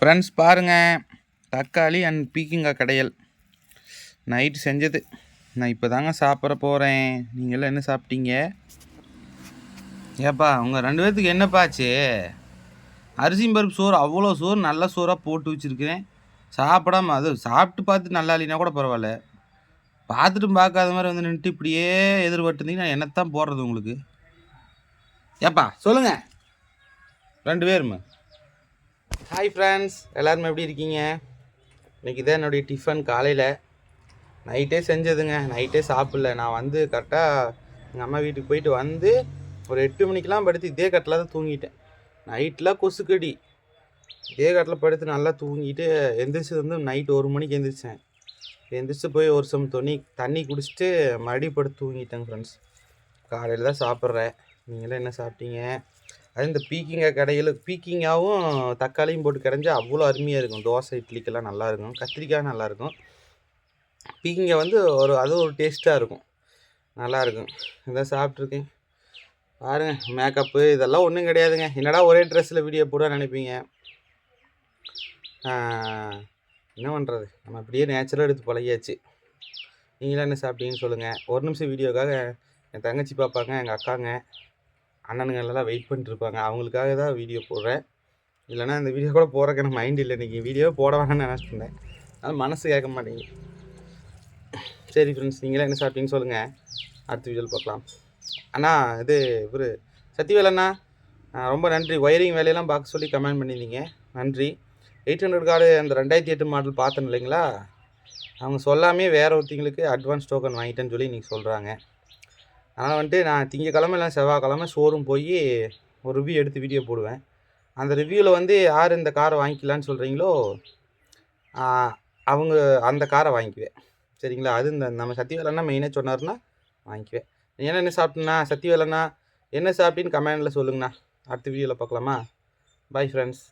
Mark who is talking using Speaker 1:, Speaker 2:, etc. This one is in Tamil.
Speaker 1: ஃப்ரெண்ட்ஸ் பாருங்கள் தக்காளி அண்ட் பீக்கிங்காய் கடையல். நைட்டு செஞ்சது. நான் இப்போ தாங்க சாப்பிட போகிறேன் நீங்களாம் என்ன சாப்பிட்டீங்க? ஏப்பா உங்கள் ரெண்டு பேர்த்துக்கு என்னப்பா ஆச்சு அரிசி பருப்பு சோறு அவ்வளோ சோறு நல்ல சோறாக போட்டு வச்சுருக்கிறேன். சாப்பிடாம அது சாப்பிட்டு பார்த்து நல்லா இல்லைனா கூட பரவாயில்ல. பார்த்துட்டு பார்க்காத மாதிரி வந்து நின்றுட்டு இப்படியே எதிர்பட்டுருந்தீங்கன்னா என்னத்தான் போடுறது உங்களுக்கு? ஏப்பா சொல்லுங்கள் ரெண்டு பேருமே ஹாய் ஃப்ரெண்ட்ஸ் எல்லாருமே எப்படி இருக்கீங்க? இன்றைக்கி தான் என்னுடைய டிஃபன் காலையில். நைட்டே செஞ்சதுங்க. நைட்டே சாப்பிடல. நான் வந்து கரெக்டாக எங்கள் அம்மா வீட்டுக்கு போயிட்டு வந்து ஒரு எட்டு மணிக்கெலாம் படுத்து இதே கட்டில் தான் தூங்கிட்டேன். நைட்டில் கொசுக்கடி. இதே கட்டில் படுத்து நல்லா தூங்கிட்டு எந்திரிச்சது வந்து நைட் ஒரு மணிக்கு எந்திரிச்சேன். எந்திரிச்சு போய் ஒரு சம் துணி தண்ணி குடிச்சிட்டு மறுபடியும் படுத்து தூங்கிட்டேங்க ஃப்ரெண்ட்ஸ் காலையில் தான் சாப்பிட்றேன். நீங்களாம் என்ன சாப்பிட்டீங்க? அது இந்த பீக்கிங்காய் கடையில் பீக்கிங்காவும் தக்காளியும் போட்டு கடைஞ்சா அவ்வளோ அருமையாக இருக்கும். தோசை இட்லிக்கெல்லாம் நல்லாயிருக்கும் கத்திரிக்காய் நல்லாயிருக்கும் பீக்கிங்காய் வந்து ஒரு அது ஒரு டேஸ்ட்டாக இருக்கும். நல்லாயிருக்கும் இதான் சாப்பிட்ருக்கேன் பாருங்க மேக்கப்பு இதெல்லாம் ஒன்றும் கிடையாதுங்க. என்னடா ஒரே ட்ரெஸ்ஸில் வீடியோ போட நினைப்பீங்க? என்ன பண்ணுறது நம்ம அப்படியே நேச்சுரலாக எடுத்து பழகியாச்சு. நீங்களாம் என்ன சாப்பிட்டீங்கன்னு சொல்லுங்கள் ஒரு நிமிஷம் வீடியோக்காக என் தங்கச்சி பார்ப்பாங்க எங்கள் அக்காங்க. அண்ணனுங்கள்லாம் வெயிட் பண்ணிட்டு இருப்பாங்க அவங்களுக்காக தான் வீடியோ போடுறேன். இல்லைனா இந்த வீடியோ கூட போகிறக்கு எனக்கு மைண்ட் இல்லை. இன்றைக்கி வீடியோ போட வேணாம்னு நினச்சிருந்தேன் அதனால் மனசு கேட்க மாட்டேங்குது. சரி ஃப்ரெண்ட்ஸ் நீங்களே என்ன சாப்பிட்டீங்கன்னு சொல்லுங்கள் அடுத்த வீடியோவில் பார்க்கலாம். அண்ணா இது இவர் சத்திவேலண்ணா ரொம்ப நன்றி. ஒயரிங் வேலையெல்லாம் பார்க்க சொல்லி கமெண்ட் பண்ணியிருந்தீங்க. நன்றி. எயிட் ஹண்ட்ரட் கார்டு அந்த ரெண்டாயிரத்தி எட்டு மாடல் பார்த்தேன் இல்லைங்களா? அவங்க சொல்லாமே வேறு ஒருத்தங்களுக்கு அட்வான்ஸ் டோக்கன் வாங்கிட்டேன்னு சொல்லி இன்றைக்கி சொல்கிறாங்க அதனால் வந்துட்டு நான் திங்கக்கிழமை இல்லை செவ்வாய்க்கிழமை ஷோரூம் போய் ஒரு ரிவ்யூ எடுத்து வீடியோ போடுவேன். அந்த ரிவ்யூவில் வந்து யார் இந்த காரை வாங்கிக்கலான்னு சொல்கிறீங்களோ அவங்க அந்த காரை வாங்கிக்குவேன். சரிங்களா? அது இந்த நம்ம சத்தியவேலன்னா மெயினாக சொன்னார்னா வாங்கிக்குவேன். ஏன்னா என்ன என்ன சாப்பிட்டேண்ணா சத்தியவேலண்ணா என்ன சாப்பிட்டீன்னு கமெண்டில் சொல்லுங்கண்ணா. அடுத்த வீடியோவில் பார்க்கலாமா? Bye friends